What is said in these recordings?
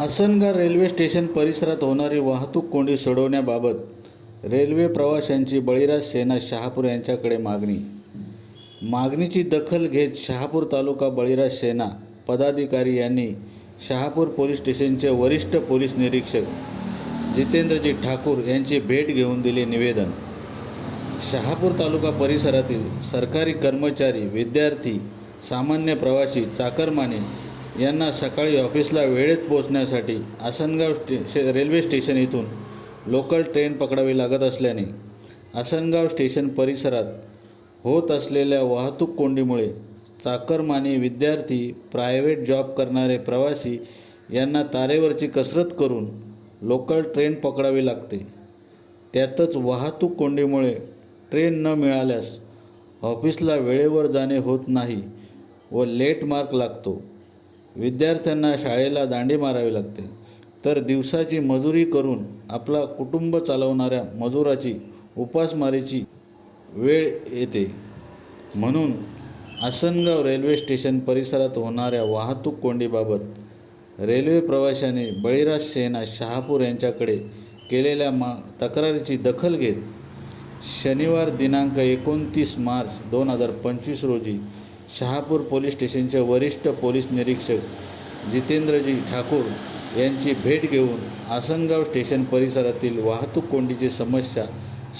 Asangaon railway station परिसरात होणारी वाहतूक कोंडी सोडवण्याबाबत रेल्वे प्रवाशांची बळीराज सेना शहापूर यांच्याकडे मागणी. मागणीची दखल घेत शहापूर तालुका बळीराज सेना पदाधिकारी यांनी शहापूर पोलीस स्टेशनचे वरिष्ठ पोलीस निरीक्षक जितेंद्रजी ठाकूर यांची भेट घेऊन दिले निवेदन. शहापूर तालुका परिसरातील सरकारी कर्मचारी विद्यार्थी सामान्य प्रवासी चाकरमाने यांना सकाळी ऑफिसला वेळेत पोहोचण्यासाठी आसनगाव स्टे शे- रेल्वे स्टेशन इथून लोकल ट्रेन पकडावी लागत असल्याने आसनगाव स्टेशन परिसरात होत असलेल्या वाहतूक कोंडीमुळे चाकरमानी विद्यार्थी प्रायव्हेट जॉब करणारे प्रवासी यांना तारेवरची कसरत करून लोकल ट्रेन पकडावी लागते. त्यातच वाहतूक कोंडीमुळे ट्रेन न मिळाल्यास ऑफिसला वेळेवर जाणे होत नाही व लेट मार्क लागतो. विद्यार्थ्यांना शाळेला दांडी मारावी लागते. तर दिवसाची मजुरी करून आपला कुटुंब चालवणाऱ्या मजुराची उपासमारीची वेळ येते. म्हणून आसनगाव रेल्वे स्टेशन परिसरात होणाऱ्या वाहतूक कोंडीबाबत रेल्वे प्रवाशाने बळीराज सेना शहापूर यांच्याकडे केलेल्या मा तक्रारीची दखल घेत शनिवार दिनांक एकोणतीस मार्च दोन हजार पंचवीस रोजी शहापूर पोलीस स्टेशनचे वरिष्ठ पोलीस निरीक्षक जितेंद्रजी ठाकूर यांची भेट घेऊन आसनगाव स्टेशन परिसरातील वाहतूक कोंडीची समस्या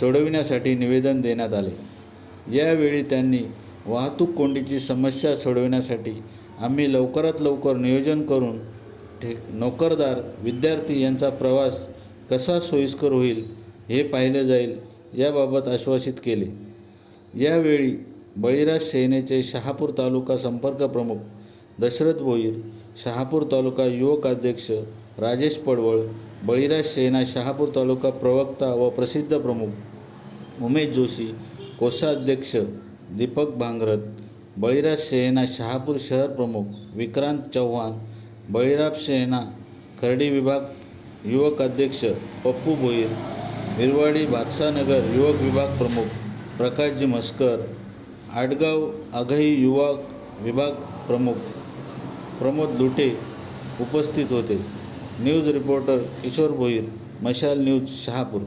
सोडविण्यासाठी निवेदन देण्यात आले. यावेळी त्यांनी वाहतूक कोंडीची समस्या सोडविण्यासाठी आम्ही लवकरात लवकर नियोजन करून ठे नोकरदार विद्यार्थी यांचा प्रवास कसा सोयीस्कर होईल हे पाहिले जाईल याबाबत आश्वासित केले. यावेळी बळीराज सेनेचे शहापूर तालुका संपर्क प्रमुख दशरथ भोईर शहापूर तालुका युवक अध्यक्ष राजेश पडवळ बळीराज सेना शहापूर तालुका प्रवक्ता व प्रसिद्ध प्रमुख उमेश जोशी कोषाध्यक्ष दीपक भांगरत बळीराज सेना शहापूर शहर प्रमुख विक्रांत चव्हाण बळीराज सेना खर्डी विभाग युवक अध्यक्ष पप्पू भोईर विरवाडी भातसानगर युवक विभाग प्रमुख प्रकाशजी म्हस्कर आडगाव आघाई युवा विभाग प्रमुख प्रमोद लुटे उपस्थित होते. न्यूज रिपोर्टर किशोर भोईर मशाल न्यूज शहापूर.